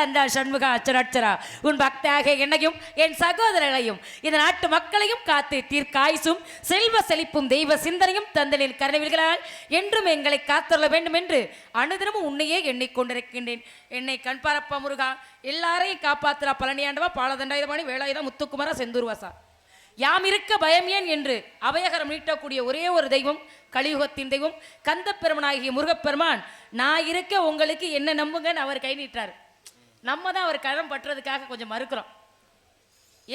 கந்தா சண்முகா அச்சராட்சரா உன் பக்தாக என்னையும் என் சகோதரர்களையும் இந்த நாட்டு மக்களையும் காத்து தீர்க்காயுசும் செல்வ செழிப்பும் தெய்வ சிந்தனையும் தந்தனில் கருணவில்களால் என்றும் எங்களை காத்துள்ள வேண்டும் என்று அனுதினமும் உன்னையே எண்ணிக்கொண்டிருக்கின்றேன். என்னை கண்பாரப்பா முருகா எல்லாரையும் காப்பாத்துறா பழனியாண்டவா பாலதண்டாயுதபாணி வேலாயுதம் முத்துக்குமாரா செந்தூர்வாசா. யாம் இருக்க பயம் ஏன் என்று அபயகரம் நீட்டக்கூடிய ஒரே ஒரு தெய்வம் கலியுகத்தின் தெய்வம் கந்தப்பெருமனாகிய முருகப்பெருமான். நான் இருக்க உங்களுக்கு என்ன நம்புங்கன்னு அவர் கை நீட்டார் நம்ம தான் அவர் கரம் பற்றுறதுக்காக கொஞ்சம் மறுக்கிறோம்.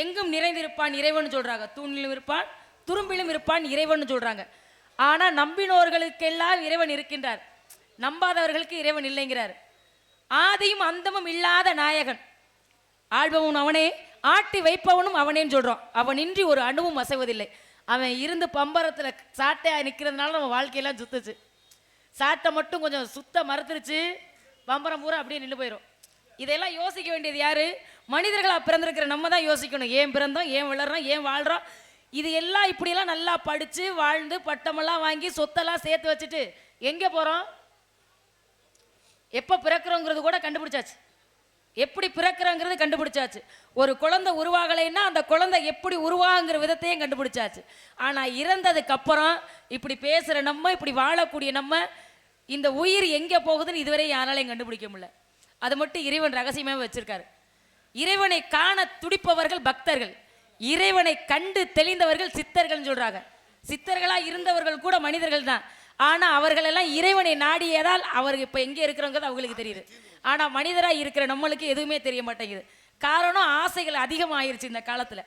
எங்கும் நிறைந்திருப்பான் இறைவன் சொல்கிறாங்க தூணிலும் இருப்பான் துரும்பிலும் இருப்பான் இறைவன் சொல்கிறாங்க ஆனால் நம்பினோர்களுக்கெல்லாம் இறைவன் இருக்கின்றார். நம்பாதவர்களுக்கு இறைவன் இல்லைங்கிறார். ஆதியும் அந்தமும் இல்லாத நாயகன். ஆள்பவன் அவனே ஆட்டி வைப்பவனும் அவனேன்னு சொல்கிறோம் அவனின்றி ஒரு அணுவும் அசைவதில்லை. அவன் இருந்து பம்பரத்தில் சாட்டையாக நிற்கிறதுனால நம்ம வாழ்க்கையெல்லாம் சுத்துச்சு. சாட்டை மட்டும் கொஞ்சம் சுத்த மறுத்துருச்சு. பம்பரம் பூரா அப்படியே நின்று போயிடும் இதெல்லாம் யோசிக்க வேண்டியது யாரு? மனிதர்களாக பிறந்திருக்கிற நம்ம தான் யோசிக்கணும். ஏன் பிறந்தோம்? ஏன் வளர்றோம்? ஏன் வாழ்கிறோம் இது எல்லாம் இப்படியெல்லாம் நல்லா படித்து வாழ்ந்து பட்டமெல்லாம் வாங்கி சொத்தெல்லாம் சேர்த்து வச்சுட்டு எங்கே போகிறோம் எப்போ பிறக்கிறோங்கிறது கூட கண்டுபிடிச்சாச்சு. எப்படி பிறக்கிறோங்கிறது கண்டுபிடிச்சாச்சு. ஒரு குழந்தை உருவாகலைன்னா அந்த குழந்தை எப்படி உருவாகுங்கிற விதத்தையும் கண்டுபிடிச்சாச்சு. ஆனால் இறந்ததுக்கப்புறம் இப்படி பேசுகிற நம்ம இப்படி வாழக்கூடிய நம்ம இந்த உயிர் எங்கே போகுதுன்னு இதுவரை யாராலையும் கண்டுபிடிக்க முடியல. அது மட்டும் இறைவன் ரகசியமாக வச்சிருக்காரு. இறைவனை காண துடிப்பவர்கள் பக்தர்கள். இறைவனை கண்டு தெளிந்தவர்கள் சித்தர்கள்னு சொல்றாங்க. சித்தர்களா இருந்தவர்கள் கூட மனிதர்கள் தான். ஆனா அவர்கள் எல்லாம் இறைவனை நாடியதால் அவர் இப்ப எங்க இருக்கிறவங்க அவங்களுக்கு தெரியுது. ஆனா மனிதரா இருக்கிற நம்மளுக்கு எதுவுமே தெரிய மாட்டேங்குது. காரணம் ஆசைகள் அதிகமாயிருச்சு இந்த காலத்துல.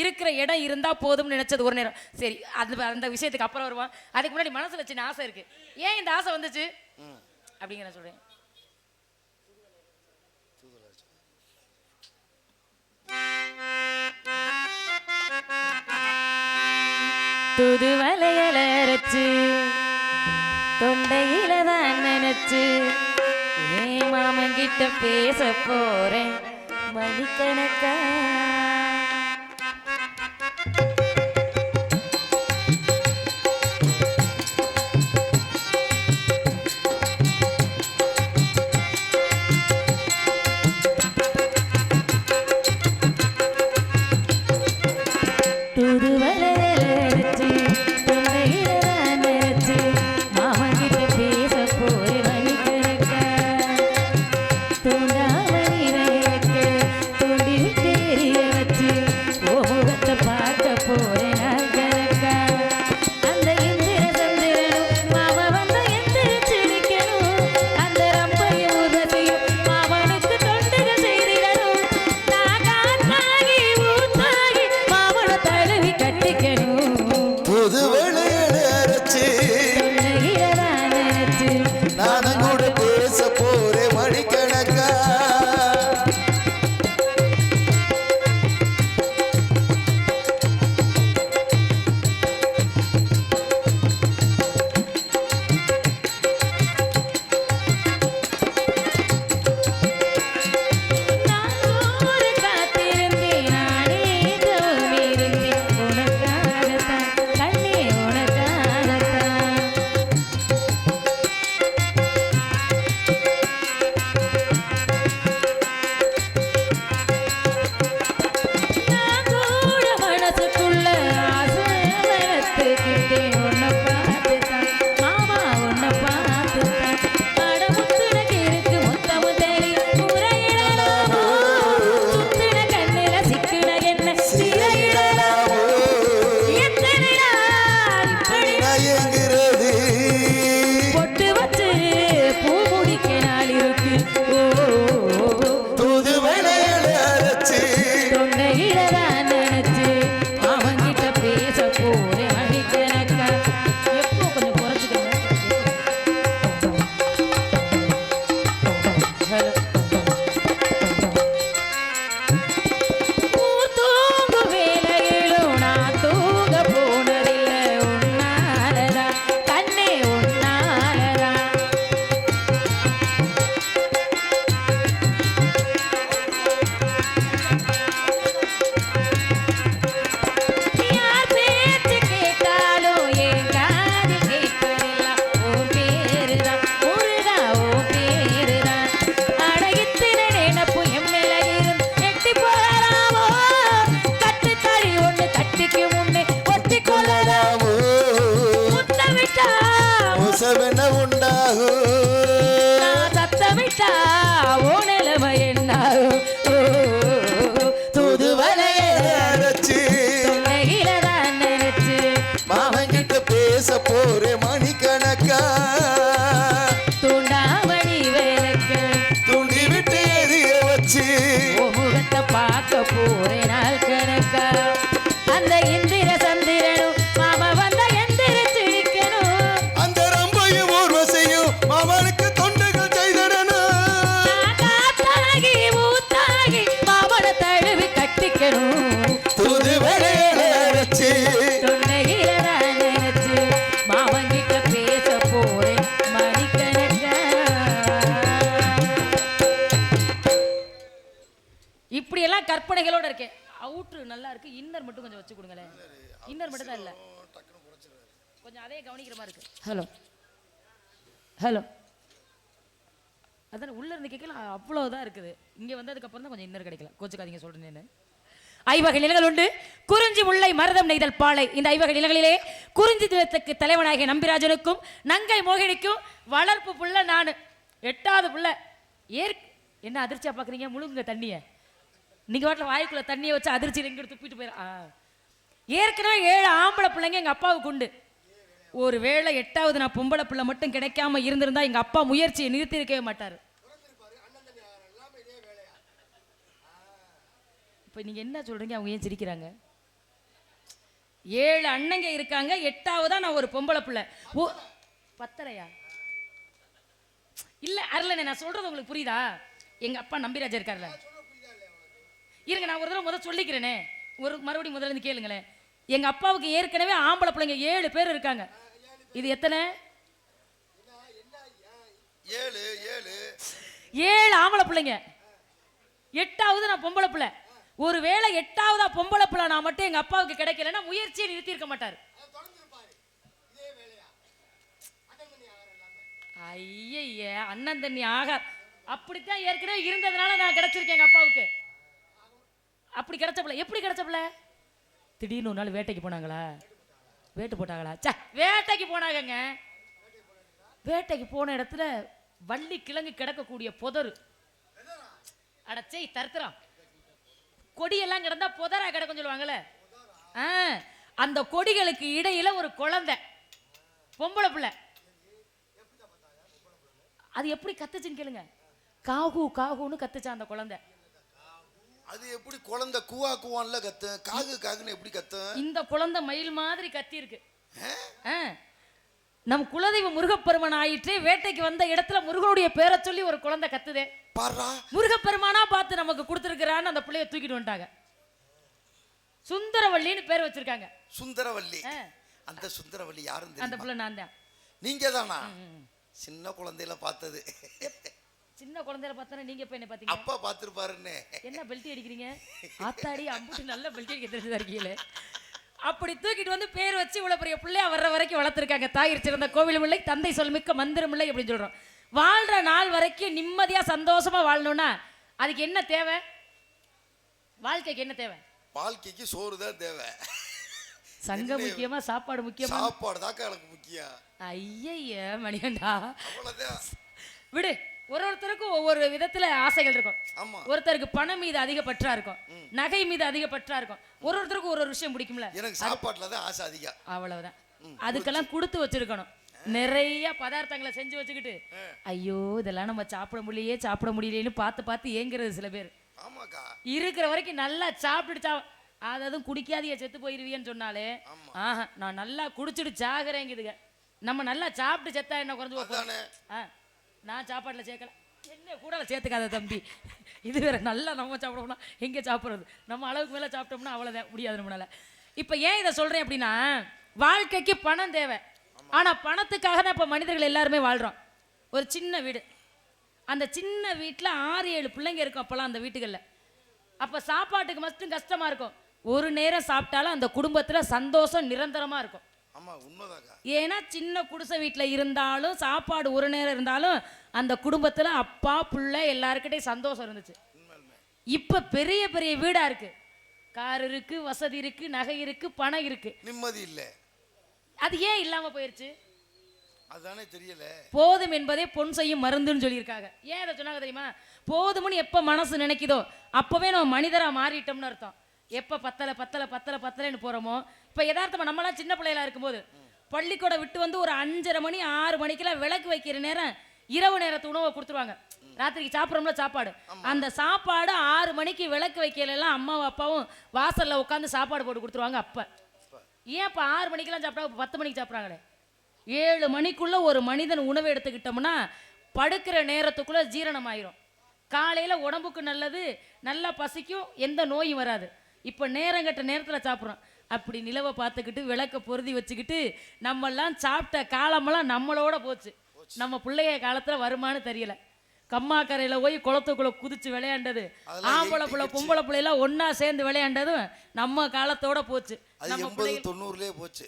இருக்கிற இடம் இருந்தா போதும்னு நினைச்சது ஒரு நேரம். சரி அது அந்த விஷயத்துக்கு அப்புறம் வருவான் அதுக்கு முன்னாடி மனசுல சின்ன ஆசை இருக்கு. ஏன் இந்த ஆசை வந்துச்சு? அப்படிங்கிற நான் சொல்றேன் துது வலையல அரைச்சு தொண்டையில தான் நினைச்சு ஏ மாமன் கிட்ட பேச போறேன் மணிக்கணக்கா போறேன் நாள் கணக்கா? இன்னர் மட்டும் தான் இல்ல. கொஞ்சம் அதே கவனிக்கிற மாதிரி இருக்கு. ஹலோ ஹலோ அதான் உள்ள இருந்து கேட்கல அவ்வளவுதான் இருக்குது. இங்க வந்ததுக்கு அப்புறம் தான் கொஞ்சம் இன்னர் கிடைக்கல. கோச்சுக்காதீங்க சொல்றேன்னு ஐவகை நிலங்கள் உண்டு. குறிஞ்சி முல்லை மருதம் நெய்தல் பாலை. இந்த ஐவகை நிலங்களிலே குறிஞ்சி நிலத்துக்கு தலைவனாகிய நம்பிராஜனுக்கும் நங்கை மோகினிக்கும் வளர்ப்பு புள்ள நான். எட்டாவது புள்ள. ஏற் என்ன அதிர்ச்சியா பாக்குறீங்க? முழுங்க தண்ணிய. நீங்க வாட்டில் வாய்க்குள்ள தண்ணியை வச்சு அதிர்ச்சியில் எங்க துப்பிட்டு போயிடும். ஏற்கனவே ஏழு ஆம்பளை பிள்ளைங்க எங்க அப்பாவுக்கு உண்டு. ஒரு வேளை எட்டாவது நான் பொம்பளை பிள்ளை மட்டும் கிடைக்காம இருந்திருந்தா எங்க அப்பா முயற்சியை நிறுத்தி இருக்கவே மாட்டாரு. இப்போ நீங்க என்ன சொல்றீங்க? அவங்க ஏன் சிரிக்கிறாங்க? ஏழு அண்ணங்க இருக்காங்க எட்டாவதா நான் ஒரு பொம்பளை பிள்ளை. ஓ பத்தரையா? இல்ல அருளனே நான் சொல்றது உங்களுக்கு புரியுதா? எங்க அப்பா நம்பிராஜா இருக்கார்ல. இருங்க நான் ஒரு தடவை முதல் சொல்லிக்கிறேனே. ஒரு மறுபடியும் முதல்ல இருந்து கேளுங்களேன். எங்க அப்பாவுக்கு ஏற்கனவே ஆம்பளை பிள்ளைங்க ஏழு பேர் இருக்காங்க. இது எத்தனை? ஏழு ஏழு. ஏழு ஆம்பளை பிள்ளைங்க. எட்டாவது நான் பொம்பளை பிள்ளை. ஒருவேளை எட்டாவதா பொம்பளை பிள்ளை நான் மட்டும் எங்க அப்பாவுக்கு கிடைக்கலன்னா முயற்சியை நிறுத்தி இருக்க மாட்டாரு. ஐயய்ய அண்ணன் தண்ணி ஆகா அப்படித்தான் ஏற்கனவே இருந்ததுனால நான் கிடைச்சிருக்கேன் எங்க அப்பாவுக்கு. அப்படி கிடைச்சப்பல எப்படி கிடைச்சப்பல திடீர்னு ஒரு நாள் வேட்டைக்கு போனாங்களா? வேட்டு போட்டாங்களா? சே வேட்டைக்கு போனாங்கங்க. வேட்டைக்கு போன இடத்துல வள்ளி கிழங்கு கிடக்கக்கூடிய புதரு. அடச்சே தருத்துறான் கொடியெல்லாம் கிடந்தா புதரா கிடக்கும் சொல்லுவாங்கல்ல? ஆ அந்த கொடிகளுக்கு இடையில ஒரு குழந்தை. பொம்பளை பிள்ளை. அது எப்படி கத்துச்சுன்னு கேளுங்க. காகு காகுன்னு கத்துச்சான் அந்த குழந்தை. அது எப்படி குழந்தை கூவா கூவான்ல கத்து காகு காகுன்னு எப்படி கத்தும்? இந்த குழந்தை மயில் மாதிரி கத்தி இருக்கு. நம் குலதெய்வ முருகப்பெருமான் ஆயிற்று வேட்டைக்கு வந்த இடத்துல முருகனுடைய பேரை சொல்லி ஒரு குழந்தை கத்துதே. பாரா. முருகப்பெருமானா பார்த்து நமக்கு கொடுத்துருக்கிறான்னு அந்த பிள்ளைய தூக்கிட்டு வந்துட்டாங்க. சுந்தரவள்ளின்னு பேர் வச்சிருக்காங்க. சுந்தரவல்லி. அந்த சுந்தரவல்லி யாரும் அந்த பிள்ளை நான் தான். நீங்க தானா சின்ன குழந்தையில பார்த்தது. சின்ன குழந்தையில பார்த்தா நீங்க இப்ப என்ன பாத்தீங்க அப்பா பார்த்திருப்பாருன்னு. என்ன பெல்ட் அடிக்கிறீங்க? ஆத்தாடி அம்புட்டு நல்ல பெல்ட் அடிக்க தெரிஞ்சதா இருக்கீங்களே? அப்படி தூக்கிட்டு வந்து பேர் வச்சு இவ்வளவு பெரிய பிள்ளையா வர்ற வரைக்கும் வளர்த்துருக்காங்க. தாயிற் சிறந்த கோவில் பிள்ளை தந்தை சொல்மிக்க மந்திரம் இல்லை அப்படின்னு சொல்றோம். வாழ்ற நாள் வரைக்கும் நிம்மதியா சந்தோஷமா வாழணும்னா அதுக்கு என்ன தேவை? வாழ்க்கைக்கு என்ன தேவை? வாழ்க்கைக்கு சோறு தான் தேவை. சங்கம் முக்கியமா சாப்பாடு முக்கியமா? சாப்பாடு தாக்கா எனக்கு முக்கியம். ஐயய்ய மணிகண்டா. விடு. ஒரு ஒருத்தருக்கும் ஒவ்வொரு விதத்துல ஆசைகள் இருக்கும். ஒருத்தருக்கு பணம் மீது அதிக பற்றா இருக்கும். நகை மீது அதிக பற்றா இருக்கும். ஒரு ஒருத்தருக்கும் ஒரு ஒரு விஷயம் பிடிக்கும்ல. எனக்கு சாப்பாட்டுல தான் ஆசை அதிகம். அவ்வளவுதான். அதுக்கெல்லாம் கொடுத்து வச்சிருக்கணும். நிறைய பதார்த்தங்களை செஞ்சு வச்சுக்கிட்டு ஐயோ இதெல்லாம் நம்ம சாப்பிட முடியலையே சாப்பிட முடியலையேன்னு பார்த்து பார்த்து ஏங்குறது சில பேர். இருக்கிற வரைக்கும் நல்லா சாப்பிட்டுட்டு சா அதாவது குடிக்காதிய செத்து போயிருவியன்னு சொன்னாலே ஆஹா நான் நல்லா குடிச்சிட்டு சாகுறேங்குதுங்க நம்ம நல்லா சாப்பிட்டு செத்தா என்ன குறைஞ்சு போக போகுது? அதானே. ஆ. நான் சாப்பாட்டில் சேர்க்கல. என்ன கூட சேர்த்துக்காத தம்பி. இது வேற நல்லா நம்ம சாப்பிடணும்னா எங்கே சாப்பிட்றது? நம்ம அளவுக்கு மேலே சாப்பிட்டோம்னா அவ்வளோதான் முடியாது நம்மளால. இப்போ ஏன் இதை சொல்கிறேன் அப்படின்னா வாழ்க்கைக்கு பணம் தேவை. ஆனால் பணத்துக்காக தான் இப்போ மனிதர்கள் எல்லாருமே வாழ்கிறோம் ஒரு சின்ன வீடு. அந்த சின்ன வீட்டில் ஆறு ஏழு பிள்ளைங்க இருக்கும் அப்போல்லாம் அந்த வீட்டுகளில். அப்போ சாப்பாட்டுக்கு மட்டும் கஷ்டமாக இருக்கும். ஒரு நேரம் சாப்பிட்டாலும் அந்த குடும்பத்தில் சந்தோஷம் நிரந்தரமாக இருக்கும். ஆமா உண்மைதாக்கா ஏன்னா சின்ன குடிசை வீட்டில் இருந்தாலும் சாப்பாடு ஒரு நேரம் இருந்தாலும் அந்த குடும்பத்தில் அப்பா பிள்ளை எல்லாருக்கிட்டையும் சந்தோஷம் இருந்துச்சு. இப்போ பெரிய பெரிய வீடாக இருக்கு. கார் இருக்கு வசதி இருக்கு நகை இருக்கு பணம் இருக்கு. நிம்மதி இல்லை. அது ஏன் இல்லாமல் போயிருச்சு? அதானே தெரியல. போதும் என்பதே பொன் செய்யும் மருந்துன்னு சொல்லியிருக்காங்க. ஏன் இதை சொன்னாங்க தெரியுமா? போதும்னு எப்போ மனசு நினைக்குதோ அப்போவே நம்ம மனிதராக மாறிட்டோம்னு அர்த்தம். எப்போ பத்தலை பத்தலை பத்தலை பத்தலைன்னு போகிறோமோ இப்போ யதார்த்தமா நம்மலாம் சின்ன பிள்ளைகளா இருக்கும்போது பள்ளிக்கூடம் விட்டு வந்து ஒரு அஞ்சரை மணி ஆறு மணிக்கெல்லாம் விளக்கு வைக்கிற நேரம் இரவு நேரத்து உணவை கொடுத்துருவாங்க. ராத்திரிக்கு சாப்பிட்றோம்ல சாப்பாடு. அந்த சாப்பாடு ஆறு மணிக்கு விளக்கு வைக்கல எல்லாம் அம்மாவும் அப்பாவும் வாசல்ல உட்காந்து சாப்பாடு போட்டு கொடுத்துருவாங்க அப்போ. ஏன் இப்போ ஆறு மணிக்கெல்லாம் சாப்பிட்டாங்க இப்போ பத்து மணிக்கு சாப்பிட்றாங்களே? ஏழு மணிக்குள்ள ஒரு மனிதன் உணவு எடுத்துக்கிட்டோம்னா படுக்கிற நேரத்துக்குள்ள ஜீரணம் ஆயிரும் காலையில உடம்புக்கு நல்லது நல்லா பசிக்கும் எந்த நோயும் வராது. இப்போ நேரங்கட்ட நேரத்தில் சாப்பிட்றோம். அப்படி நிலவை பார்த்துக்கிட்டு விளக்க பொருதி வச்சுக்கிட்டு நம்மெல்லாம் சாப்பிட்ட காலமெல்லாம் நம்மளோட போச்சு. நம்ம பிள்ளைய காலத்தில் வருமானு தெரியல. கம்மாக்கரையில் போய் குளத்துக்குள்ள குதிச்சு விளையாண்டது ஆம்பளை பிள்ளை பொம்பளை பிள்ளைலாம் ஒண்ணா சேர்ந்து விளையாண்டதும் நம்ம காலத்தோட போச்சு. நம்ம தொண்ணூறுலயே போச்சு.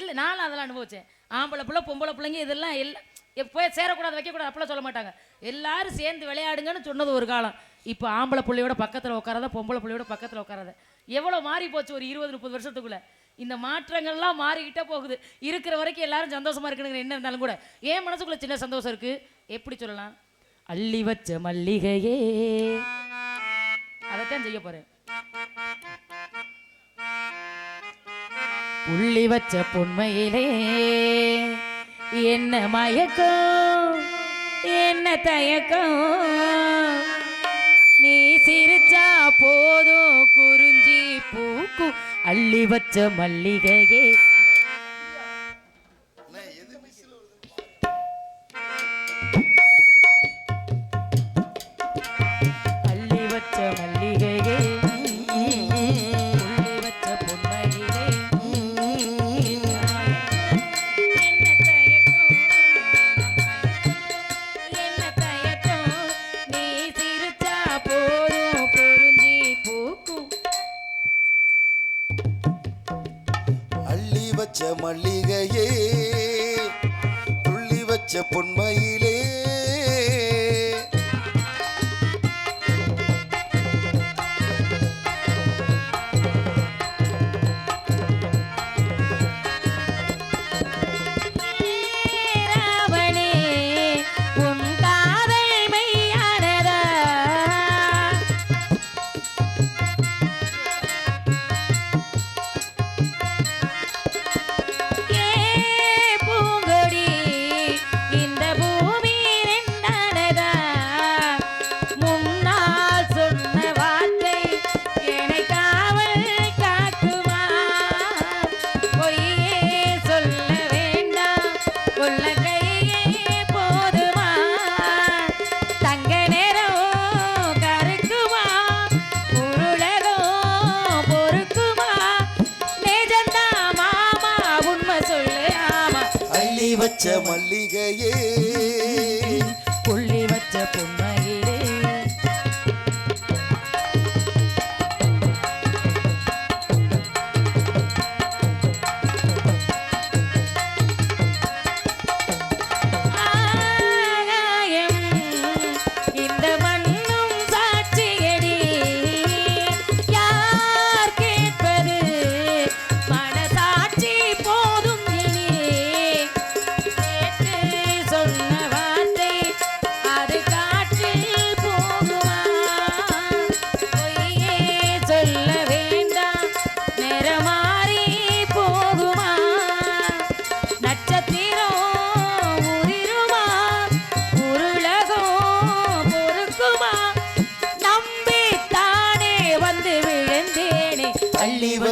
இல்லை நானும் அதெல்லாம் அனுபவிச்சேன். ஆம்பளை பிள்ளை பொம்பளை பிள்ளைங்க இதெல்லாம் எல்லாம் போய் சேரக்கூடாது வைக்கக்கூடாது அப்படிலாம் சொல்ல மாட்டாங்க. எல்லாரும் சேர்ந்து விளையாடுங்கன்னு சொன்னது ஒரு காலம். இப்போ ஆம்பளை பிள்ளையோட பக்கத்தில் உட்காராத பொம்பளை பிள்ளையோட பக்கத்தில் உட்காராத. எவ்வளோ மாறி போச்சு ஒரு இருபது முப்பது வருஷத்துக்குள்ள. இந்த மாற்றங்கள்லாம் மாறிக்கிட்டே போகுது. இருக்கிற வரைக்கும் எல்லாரும் சந்தோஷமா இருக்கணுங்கிற என்ன இருந்தாலும் கூட ஏன் மனசுக்குள்ள சின்ன சந்தோஷம் இருக்கு? எப்படி சொல்லலாம்? அள்ளி வச்ச மல்லிகையே. அதைத்தான் செய்ய போறேன். புள்ளி வச்ச பொன்மையிலே என்ன மயக்கம் என்ன தயக்கம் சிரிச்சா போதும் குறிஞ்சி பூக்கும். அள்ளி வச்ச மல்லிகையே மல்லிகையே துள்ளி வச்ச பொன்மையில்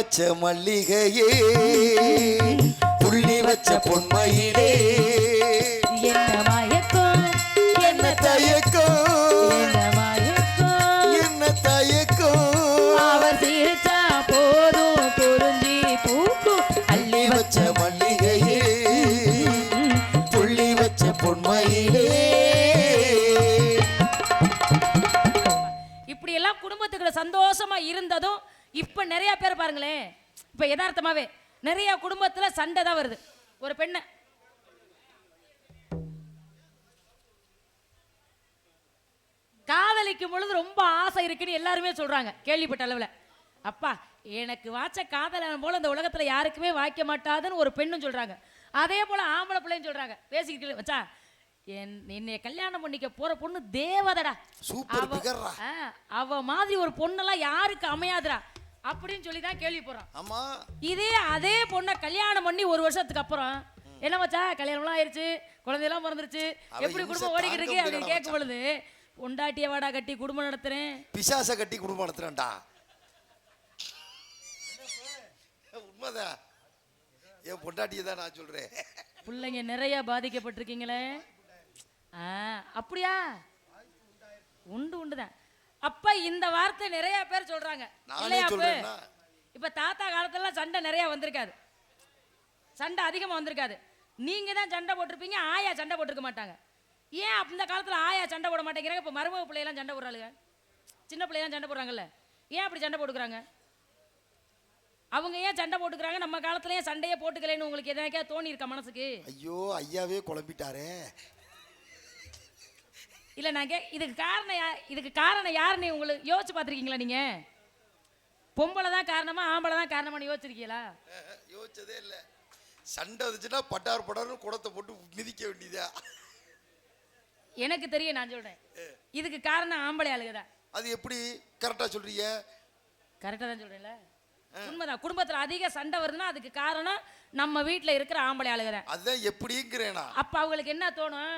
வச்ச மல்லிகையே துள்ளி வச்ச பொன்மையிலே. என்ன மயக்கம்? என்ன எல்லாம் குடும்பத்துக்குள்ள சந்தோஷமா இருந்ததும் இப்ப நிறைய பேர் பாருங்களேன் இப்ப யதார்த்தமாவே நிறைய குடும்பத்துல சண்டை தான் வருது. ஒரு பெண்ணை. காதலிக்கும் பொழுது ரொம்ப ஆசை இருக்குன்னு எல்லாருமே சொல்றாங்க கேள்விப்பட்ட அளவுல. அப்பா எனக்கு வாச்ச காதலன் போல இந்த உலகத்துல யாருக்குமே வாய்க்க மாட்டாதுன்னு ஒரு பெண்ணும் சொல்றாங்க. அதே போல ஆம்பளை பிள்ளைன்னு சொல்றாங்க. பேசிக்கிட்டு வச்சா என் என்னைய கல்யாணம் பண்ணிக்க போற பொண்ணு தேவதடா. அவ மாதிரி ஒரு பொண்ணெல்லாம் யாருக்கு அமையாதுடா. அப்படின்னு சொல்லி தான் கேள்வி போறோம் ஆமா. இதே அதே பொண்ணை கல்யாணம் பண்ணி ஒரு வருஷத்துக்கு அப்புறம் என்ன மச்சா கல்யாணம்லாம் ஆயிருச்சு குழந்தையெல்லாம் பிறந்துருச்சு எப்படி குடும்பம் ஓடிக்கிட்டு இருக்கு? அப்படின்னு கேட்கும் பொழுது பொண்டாட்டிய வாடா கட்டி குடும்பம் நடத்துறேன். பிசாச கட்டி குடும்பம் நடத்துறேன்டா. உண்மைதான். என் பொண்டாட்டியை தான் நான் சொல்றேன். பிள்ளைங்க நிறைய பாதிக்கப்பட்டிருக்கீங்களே. அப்படியா? உண்டு உண்டுதான். அப்ப இந்த வார்த்தை நிறைய பேர் சொல்றாங்க? இப்ப தாத்தா காலத்துல சண்டை நிறைய வந்திருக்காது. சண்டை அதிகமா வந்திருக்காது. நீங்க தான் சண்டை போட்டிருப்பீங்க ஆயா சண்டை போட்டிருக்க மாட்டாங்க. ஏன் அந்த காலத்துல ஆயா சண்டை போட மாட்டேங்கிறாங்க? இப்ப மருமக பிள்ளையெல்லாம் சண்டை போடுறாளுங்க. சின்ன பிள்ளையெல்லாம் சண்டை போடுறாங்கல்ல. ஏன் அப்படி சண்டை போட்டுக்கிறாங்க? அவங்க ஏன் சண்டை போட்டுக்கிறாங்க? நம்ம காலத்துல ஏன் சண்டையே போட்டுக்கலைன்னு உங்களுக்கு எதாவது தோணி இருக்கா மனசுக்கு? ஐயோ ஐயாவே குழம்பிட்டாரே. இல்ல நான் கே இதுக்கு காரணம் யா இதுக்கு காரணம் யாருன்னு உங்களுக்கு யோசிச்சு பார்த்துருக்கீங்களா நீங்க? பொம்பளை தான் காரணமா ஆம்பளை தான் காரணமான்னு யோசிச்சிருக்கீங்களா? யோசிச்சதே இல்ல. சண்டை வந்துச்சுன்னா பட்டார் பட்டார்னு குடத்தை போட்டு மிதிக்க வேண்டியதா எனக்கு தெரியும் நான் சொல்றேன். இதுக்கு காரணம் ஆம்பளை ஆளுங்க தான். அது எப்படி கரெக்டா சொல்றீங்க? கரெக்டாக தான் சொல்றேன்ல. உண்மைதான். குடும்பத்துல அதிக சண்டை வருதுன்னா அதுக்கு காரணம் நம்ம வீட்ல இருக்கிற ஆம்பளை ஆளுங்க தான். அதுதான் எப்படிங்கிறேனா. அப்ப அவங்களுக்கு என்ன தோணும்?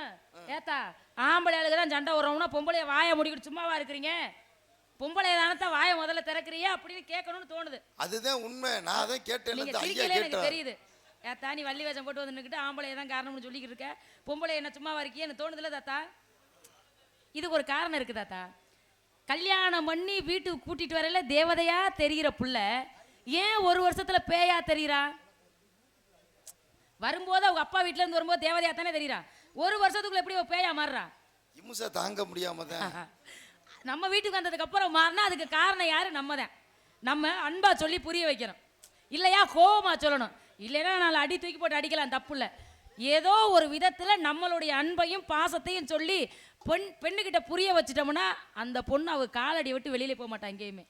ஏத்தா ஆம்பளை ஆளுங்க தான் சண்டை வரோம்னா பொம்பளைய வாயை முடிக்கிட்டு சும்மாவா இருக்கிறீங்க? பொம்பளைய தானத்தான் வாயை முதல்ல திறக்கிறீங்க அப்படின்னு கேட்கணும்னு தோணுது. அதுதான் உண்மை. நான் அதான் கேட்டேன் நீங்க சிரிக்கல எனக்கு தெரியுது. ஏத்தா நீ வள்ளி வேஷம் போட்டு வந்து நின்னுக்கிட்டு ஆம்பளைய தான் காரணம்னு சொல்லிக்கிட்டு இருக்க. பொம்பளை என்ன சும்மாவா இருக்கியே எனக்கு தோணுதுல தாத்தா? இதுக்கு ஒரு காரணம் இருக்கு தாத்தா. கல்யாணம் பண்ணி வீட்டுக்கு கூட்டிட்டு வரல தேவதையா தெரிகிற புள்ள ஏன் ஒரு வருஷத்துல பேயா தெரியுறா வரும்போது அவங்க அப்பா வீட்ல இருந்து வரும்போது தேவதையா தானே தெரியுறா ஒரு வருஷத்துக்குள்ள எப்படி பேயா இம்சை தாங்க முடியாம தான். நம்ம வீட்டுக்கு வந்ததுக்கு அப்புறம் மாறினா அதுக்கு காரணம் யாரு? நம்ம தான் நம்ம அன்பா சொல்லி புரிய வைக்கணும். இல்லையா? கோவமா சொல்லணும். இல்லைன்னா நான் அடி தூக்கி போட்டு அடிக்கலாம். தப்பு இல்லை. ஏதோ ஒரு விதத்தில் நம்மளுடைய அன்பையும் பாசத்தையும் சொல்லி பெண் பெண்ணுக்கிட்ட புரிய வச்சிட்டோம்னா அந்த பொண்ணு அவ காலடி விட்டு வெளியில் போக மாட்டான் எங்கேயுமே.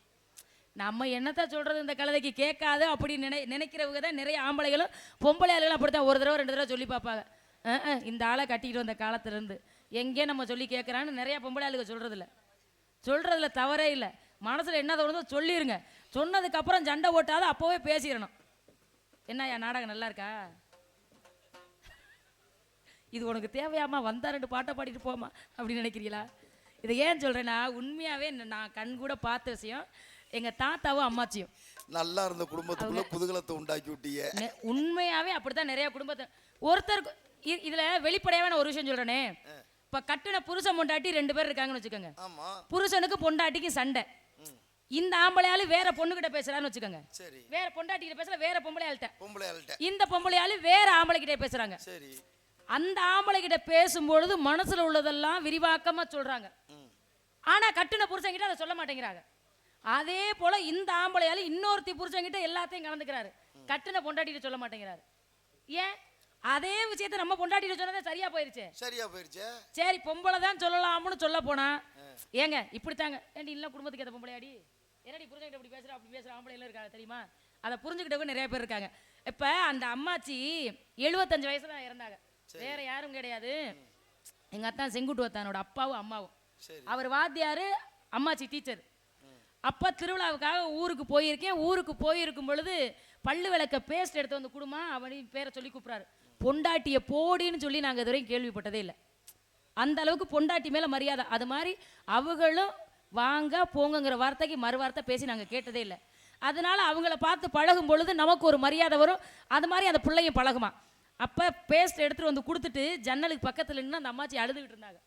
நம்ம என்னத்தை சொல்கிறது இந்த கழுதைக்கு? கேட்காது அப்படின்னு நினை நினைக்கிறவங்க தான் நிறைய ஆம்பளைகளும் பொம்பளை ஆளுகளும் அப்படி தான் ஒரு தடவை ரெண்டு தடவை சொல்லி பார்ப்பாங்க. இந்த ஆளை கட்டிக்கிட்டு வந்த காலத்துலேருந்து. எங்கே நம்ம சொல்லி கேட்குறான்னு நிறைய பொம்பளை ஆளுங்க சொல்றதில்ல சொல்றதுல தவறே இல்லை. மனசுல என்ன தோணுதோ சொல்லிருங்க. சொன்னதுக்கு அப்புறம் சண்டை ஓட்டாத அப்போவே பேசிடணும். என்னய்யா நாடகம் நல்லா இருக்கா? இது உனக்கு தேவையாமா வந்தா ரெண்டு பாட்டை பாடிட்டு போமா அப்படின்னு நினைக்கிறீங்களா? இதை ஏன் சொல்றேன்னா உண்மையாவே நான் கண் கூட பார்த்த விஷயம் எங்க தாத்தாவும் அம்மாச்சியும். நல்லா இருந்த குடும்பத்துக்குள்ள குதூகலத்தை உண்டாக்கி விட்டீங்க நெ- உண்மையாவே அப்படித்தான் நிறைய குடும்பத்தை ஒருத்தருக்கு இதுல வெளிப்படையாவே நான் ஒரு விஷயம் சொல்றேனே. இப்ப கட்டுன புருஷன் பொண்டாட்டி ரெண்டு பேர் இருக்காங்கன்னு வச்சுக்கோங்க. ஆமா. புருஷனுக்கு பொண்டாட்டிக்கு சண்டை. இந்த ஆம்பளையாளு வேற பொண்ணுகிட்ட பேசுறான்னு வச்சுக்கோங்க. சரி. வேற பொண்டாட்டிகிட்ட பேசுற வேற பொம்பளையாள்கிட்ட. பொம்பளை ஆள்கிட்ட இந்த பொம்பளையாளு வேற ஆம்பளை கிட்ட பேசுறாங்க. சரி. அந்த ஆம்பளை கிட்ட பேசும்பொழுது மனசுல உள்ளதெல்லாம் விரிவாக்கமா சொல்றாங்க. ஆனா கட்டுன புருஷன்கிட்ட அதை சொல்ல மாட்டேங்கிறாங்க. அதே போல இந்த ஆம்பளையால இன்னொருத்தி புருஷன்கிட்ட எல்லாத்தையும் கலந்துக்கிறாரு. கட்டுன பொண்டாட்டிகிட்ட சொல்ல மாட்டேங்கிறாரு. ஏன்? அதே விஷயத்தை நம்ம பொண்டாட்டிகிட்ட சொன்னதே சரியா போயிருச்சு. சரியா போயிருச்சே. சரி பொம்பளை தான் சொல்லலாம்னு சொல்ல போனா ஏங்க இப்படித்தாங்க. ஏண்டி இல்லை குடும்பத்துக்கு ஏற்ற பொம்பளையாடி என்னடி புரிஞ்சுக்கிட்ட இப்படி பேசுற அப்படி பேசுற ஆம்பளை எல்லாம் இருக்காங்க தெரியுமா? அதை புரிஞ்சுக்கிட்டவங்க நிறைய பேர் இருக்காங்க. இப்ப அந்த அம்மாச்சி எழுபத்தஞ்சு வயசுல தான் இறந்தாங்க. வேற யாரும் கிடையாது. எங்க அத்தான் செங்குட்டுவத்தானோட அப்பாவும் அம்மாவும். அவர் வாத்தியாரு அம்மாச்சி டீச்சர். அப்போ திருவிழாவுக்காக ஊருக்கு போயிருக்கேன். ஊருக்கு போயிருக்கும் பொழுது பல்லு விளக்க பேஸ்ட் எடுத்து வந்து கொடுமா அவனையும் பேரை சொல்லி கூப்பிட்றாரு. பொண்டாட்டியை போடின்னு சொல்லி நாங்கள் இதுவரையும் கேள்விப்பட்டதே இல்லை. அந்த அளவுக்கு பொண்டாட்டி மேலே மரியாதை. அது மாதிரி அவங்களும் வாங்க போங்கங்கிற வார்த்தைக்கு மறு வார்த்தை பேசி நாங்கள் கேட்டதே இல்லை. அதனால அவங்கள பார்த்து பழகும் பொழுது நமக்கு ஒரு மரியாதை வரும். அது மாதிரி அந்த பிள்ளையும் பழகுமா. அப்போ பேஸ்ட் எடுத்துகிட்டு வந்து கொடுத்துட்டு ஜன்னலுக்கு பக்கத்தில் நின்று அந்த அம்மாச்சி அழுதுகிட்டு இருந்தாங்க.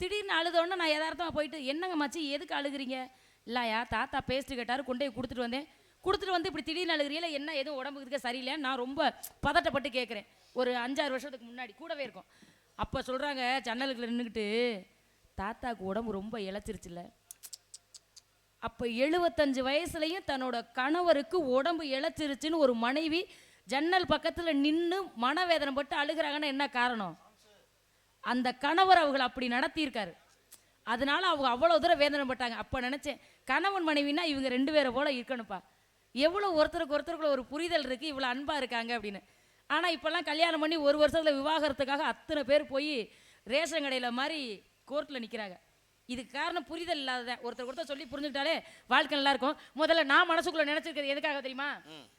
திடீர்னு அழுதோடனே நான் யதார்த்தமாக போயிட்டு என்னங்க மாச்சி எதுக்கு அழுகிறீங்க? இல்லையா தாத்தா பேஸ்ட்டு கேட்டார் கொண்டு போய் கொடுத்துட்டு வந்தேன். கொடுத்துட்டு வந்து இப்படி திடீர்னு அழுகுறீங்களா? என்ன எதுவும் உடம்புக்கு இருக்க சரியில்லை நான் ரொம்ப பதட்டப்பட்டு கேட்குறேன் ஒரு அஞ்சாறு வருஷத்துக்கு முன்னாடி கூடவே இருக்கும். அப்போ சொல்கிறாங்க ஜன்னலுக்குள்ள நின்றுக்கிட்டு தாத்தாக்கு உடம்பு ரொம்ப இழைச்சிருச்சுல்ல அப்போ எழுபத்தஞ்சு வயசுலையும் தன்னோட கணவருக்கு உடம்பு இழைச்சிருச்சுன்னு ஒரு மனைவி ஜன்னல் பக்கத்தில் நின்று மனவேதனை பட்டு அழுகிறாங்கன்னா என்ன காரணம்? அந்த கணவர் அவங்களை அப்படி நடத்தியிருக்காரு. அதனால அவங்க அவ்வளோ தூரம் வேதனைப்பட்டாங்க அப்போ நினச்சேன் கணவன் மனைவினா இவங்க ரெண்டு பேரை போல இருக்கணும்ப்பா. எவ்வளோ ஒருத்தருக்கு ஒருத்தருக்குள்ள ஒரு புரிதல் இருக்குது இவ்வளோ அன்பாக இருக்காங்க அப்படின்னு. ஆனால் இப்போல்லாம் கல்யாணம் பண்ணி ஒரு வருஷத்தில் விவாகரத்துக்காக அத்தனை பேர் போய் ரேஷன் கடையில் மாதிரி கோர்ட்டில் நிற்கிறாங்க இதுக்கு காரணம் புரிதல் இல்லாததான் ஒருத்தர் ஒருத்தர் சொல்லி புரிஞ்சுக்கிட்டாலே வாழ்க்கை நல்லா இருக்கும். முதல்ல நான் மனசுக்குள்ள நினைச்சிருக்கிறது எதுக்காக தெரியுமா?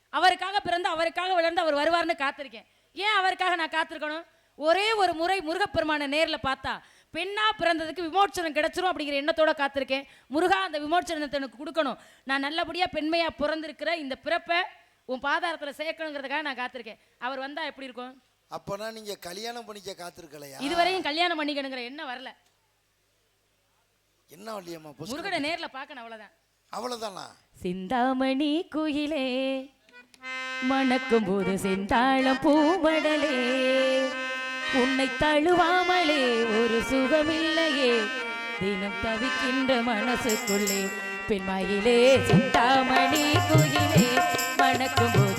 அவருக்காக பிறந்து அவருக்காக வளர்ந்து அவர் வருவார்னு காத்திருக்கேன். ஏன் அவருக்காக நான் காத்திருக்கணும்? ஒரே ஒரு முறை முருகப்பெருமான நேரில் பார்த்தா பெண்ணா பிறந்ததுக்கு விமோச்சனம் கிடைச்சிரும் அப்படிங்கிற எண்ணத்தோட காத்திருக்கேன். முருகா அந்த விமோச்சனத்தை எனக்கு கொடுக்கணும். நான் நல்லபடியா பெண்மையா பிறந்திருக்கிற இந்த பிறப்பை உன் பாதாரத்தில் சேர்க்கணுங்கிறதுக்காக நான் காத்திருக்கேன். அவர் வந்தா எப்படி இருக்கும்? அப்பனா நீங்க கல்யாணம் பண்ணிக்க காத்திருக்கலையா? இதுவரையும் கல்யாணம் பண்ணிக்கணுங்கிற எண்ணம் வரல. என்ன வள்ளியம்மா புஸ் முருகனை நேர்ல பார்க்கணும் அவ்வளவுதான். அவ்வளவுதானா? சிந்தாமணி குயிலே மணக்கும் போது செந்தாழம் பூமடலே உன்னை தழுவாமலே ஒரு சுகமில்லையே. தினம் தவிக்கின்ற மனசுக்குள்ளே பெண்மயிலே சிந்தாமணி குயிலே மணக்கும்